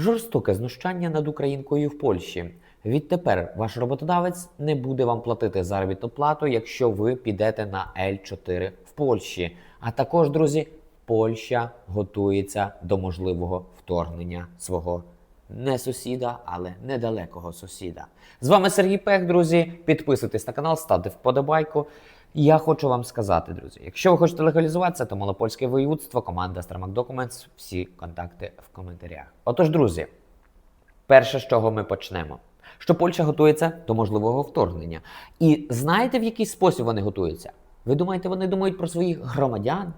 Жорстоке знущання над українкою в Польщі. Відтепер ваш роботодавець не буде вам платити заробітну плату, якщо ви підете на L4 в Польщі. А також, друзі, Польща готується до можливого вторгнення свого не сусіда, але недалекого сусіда. З вами Сергій Пех, друзі. Підписуйтесь на канал, ставте вподобайку. Я хочу вам сказати, друзі, якщо ви хочете легалізуватися, то малопольське воєводство, команда Starmac Documents, всі контакти в коментарях. Отож, друзі, перше, з чого ми почнемо. Що Польща готується до можливого вторгнення. І знаєте, в який спосіб вони готуються? Ви думаєте, вони думають про своїх громадян?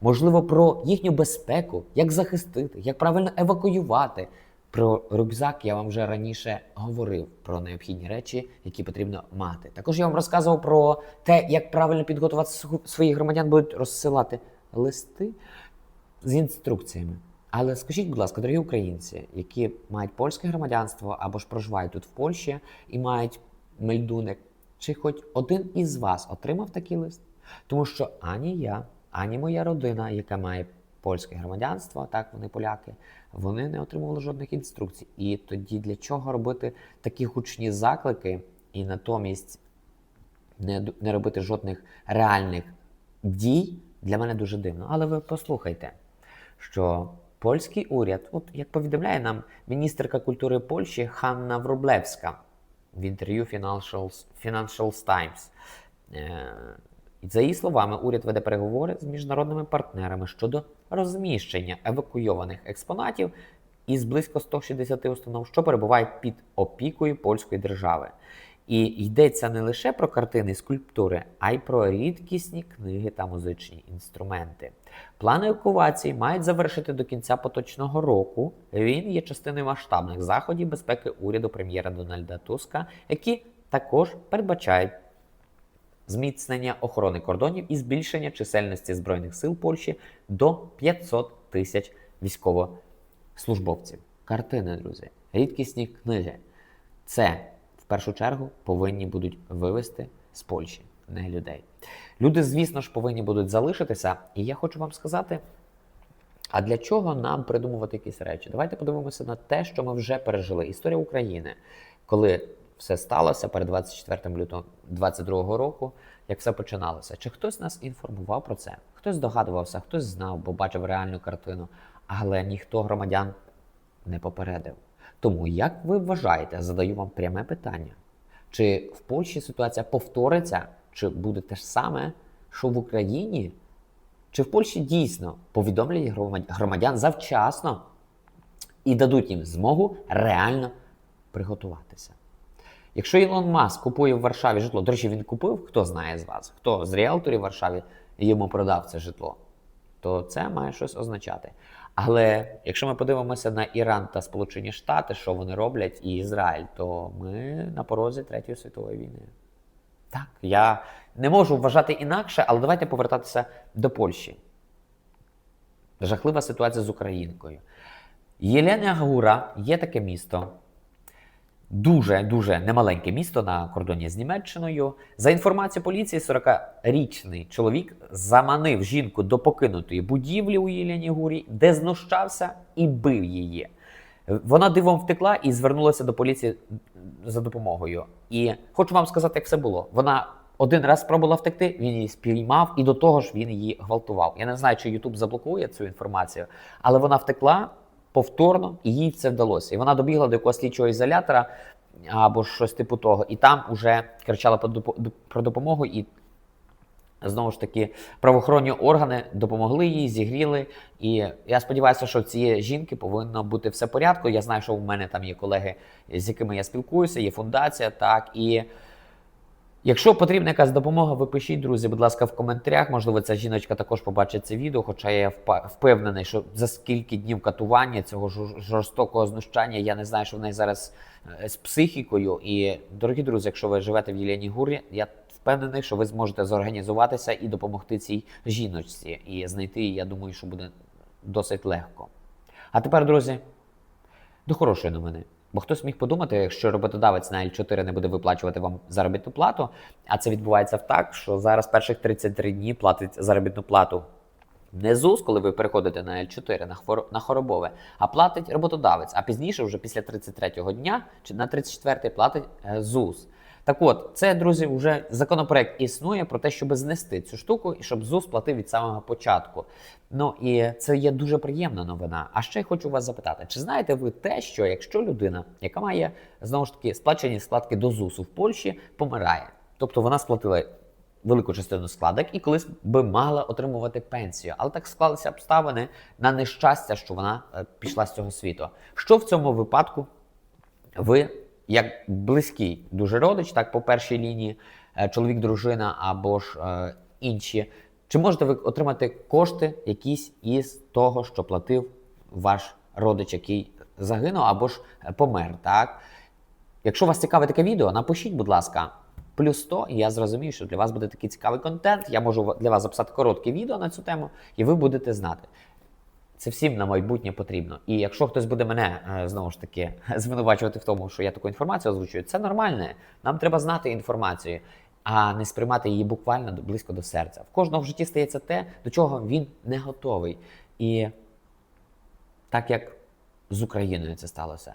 Можливо, про їхню безпеку, як захистити, як правильно евакуювати. Про рюкзак я вам вже раніше говорив про необхідні речі, які потрібно мати. Також я вам розказував про те, як правильно підготувати своїх громадян, будуть розсилати листи з інструкціями. Але скажіть, будь ласка, дорогі українці, які мають польське громадянство або ж проживають тут в Польщі і мають мельдуник, чи хоч один із вас отримав такий лист? Тому що ані я, ані моя родина, яка має польське громадянство, так вони поляки, вони не отримували жодних інструкцій. І тоді для чого робити такі гучні заклики і натомість не, не робити жодних реальних дій для мене дуже дивно. Але ви послухайте, що польський уряд, от як повідомляє нам міністерка культури Польщі Ханна Врублевська в інтерв'ю Financial, Times. І за її словами, уряд веде переговори з міжнародними партнерами щодо розміщення евакуйованих експонатів із близько 160 установ, що перебувають під опікою польської держави. І йдеться не лише про картини і скульптури, а й про рідкісні книги та музичні інструменти. Плани евакуації мають завершити до кінця поточного року. Він є частиною масштабних заходів безпеки уряду прем'єра Дональда Туска, які також передбачають зміцнення охорони кордонів і збільшення чисельності збройних сил Польщі до 500 тисяч військовослужбовців. Картини, друзі, рідкісні книги. Це в першу чергу повинні будуть вивезти з Польщі, не людей. Люди, звісно ж, повинні будуть залишитися. І я хочу вам сказати. А для чого нам придумувати якісь речі? Давайте подивимося на те, що ми вже пережили. Історія України, коли все сталося перед 24 лютого 22 року, як все починалося. Чи хтось нас інформував про це? Хтось здогадувався, хтось знав, бо бачив реальну картину, але ніхто громадян не попередив. Тому, як ви вважаєте, задаю вам пряме питання: чи в Польщі ситуація повториться, чи буде те ж саме, що в Україні? Чи в Польщі дійсно повідомлять громадян завчасно і дадуть їм змогу реально приготуватися? Якщо Ілон Маск купує в Варшаві житло, до речі, він купив, хто знає з вас, хто з ріелторів Варшаві йому продав це житло, то це має щось означати. Але якщо ми подивимося на Іран та Сполучені Штати, що вони роблять, і Ізраїль, то ми на порозі Третьої світової війни. Так, я не можу вважати інакше, але давайте повертатися до Польщі. Жахлива ситуація з Українкою. Єлена Гура є таке місто. Дуже дуже немаленьке місто на кордоні з Німеччиною. За інформацією поліції, 40-річний чоловік заманив жінку до покинутої будівлі у Єлені Гурі, де знущався і бив її. Вона дивом втекла і звернулася до поліції за допомогою. І хочу вам сказати, як все було. Вона один раз спробувала втекти, він її спіймав, і до того ж він її гвалтував. Я не знаю, чи YouTube заблокує цю інформацію, але вона втекла повторно, і їй це вдалося. І вона добігла до якогось слідчого ізолятора або щось типу того, і там уже кричала про допомогу. І Знову ж таки, правоохоронні органи допомогли їй, зігріли. І я сподіваюся, що в цієї жінки повинно бути все в порядку. Я знаю, що у мене там є колеги, з якими я спілкуюся, є фундація, так і. Якщо потрібна якась допомога, ви пишіть, друзі, будь ласка, в коментарях. Можливо, ця жіночка також побачить це відео, хоча я впевнений, що за скільки днів катування цього жорстокого знущання, я не знаю, що в неї зараз е, з психікою. І, дорогі друзі, якщо ви живете в Єлені Гурі, я впевнений, що ви зможете зорганізуватися і допомогти цій жіночці. І знайти її, я думаю, що буде досить легко. А тепер, друзі, до хорошої новини. Бо хтось міг подумати, якщо роботодавець на L4 не буде виплачувати вам заробітну плату, а це відбувається так, що зараз перших 33 дні платить заробітну плату не ЗУС, коли ви переходите на L4 на, хвор... на хоробове, а платить роботодавець. А пізніше, вже після 33-го дня чи на 34-й платить е, ЗУС. Так от, це, друзі, вже законопроект існує про те, щоб знести цю штуку і щоб ЗУС платив від самого початку. Ну і це є дуже приємна новина. А ще я хочу вас запитати: чи знаєте ви те, що якщо людина, яка має знову ж таки сплачені складки до ЗУСу в Польщі, помирає, тобто вона сплатила велику частину складок і колись би мала отримувати пенсію, але так склалися обставини на нещастя, що вона е, пішла з цього світу. Що в цьому випадку ви, як близький дуже родич, так по першій лінії, е, чоловік, дружина або ж е, інші, чи можете ви отримати кошти якісь із того, що платив ваш родич, який загинув або ж е, помер? Так? Якщо вас цікавить таке відео, напишіть, будь ласка, плюс 100, і я зрозумію, що для вас буде такий цікавий контент. Я можу для вас записати коротке відео на цю тему, і ви будете знати. Це всім на майбутнє потрібно. І якщо хтось буде мене е, знову ж таки звинувачувати в тому, що я таку інформацію озвучую, це нормально. Нам треба знати інформацію, а не сприймати її буквально близько до серця. В кожного в житті стається те, до чого він не готовий. І так як з Україною це сталося.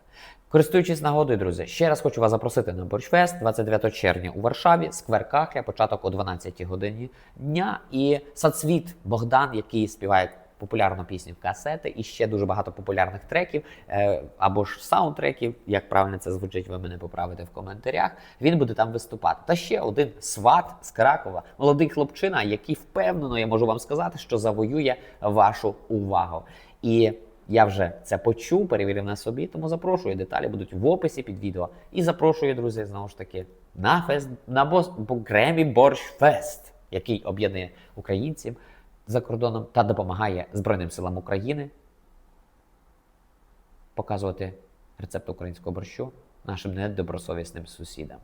Користуючись нагодою, друзі, ще раз хочу вас запросити на Борщфест 29 червня у Варшаві, сквер Кахля, початок о 12 годині дня. І Сацвіт Богдан, який співає популярну пісню касети, і ще дуже багато популярних треків е, або ж саундтреків, як правильно це звучить, ви мене поправите в коментарях. Він буде там виступати. Та ще один сват з Кракова, молодий хлопчина, який впевнено, я можу вам сказати, що завоює вашу увагу. І я вже це почув, перевірив на собі, тому запрошую. Деталі будуть в описі під відео. І запрошую, друзі, знову ж таки, на фест на бос Гремі Борщ Фест, який об'єднує українців за кордоном та допомагає Збройним силам України показувати рецепт українського борщу нашим недобросовісним сусідам.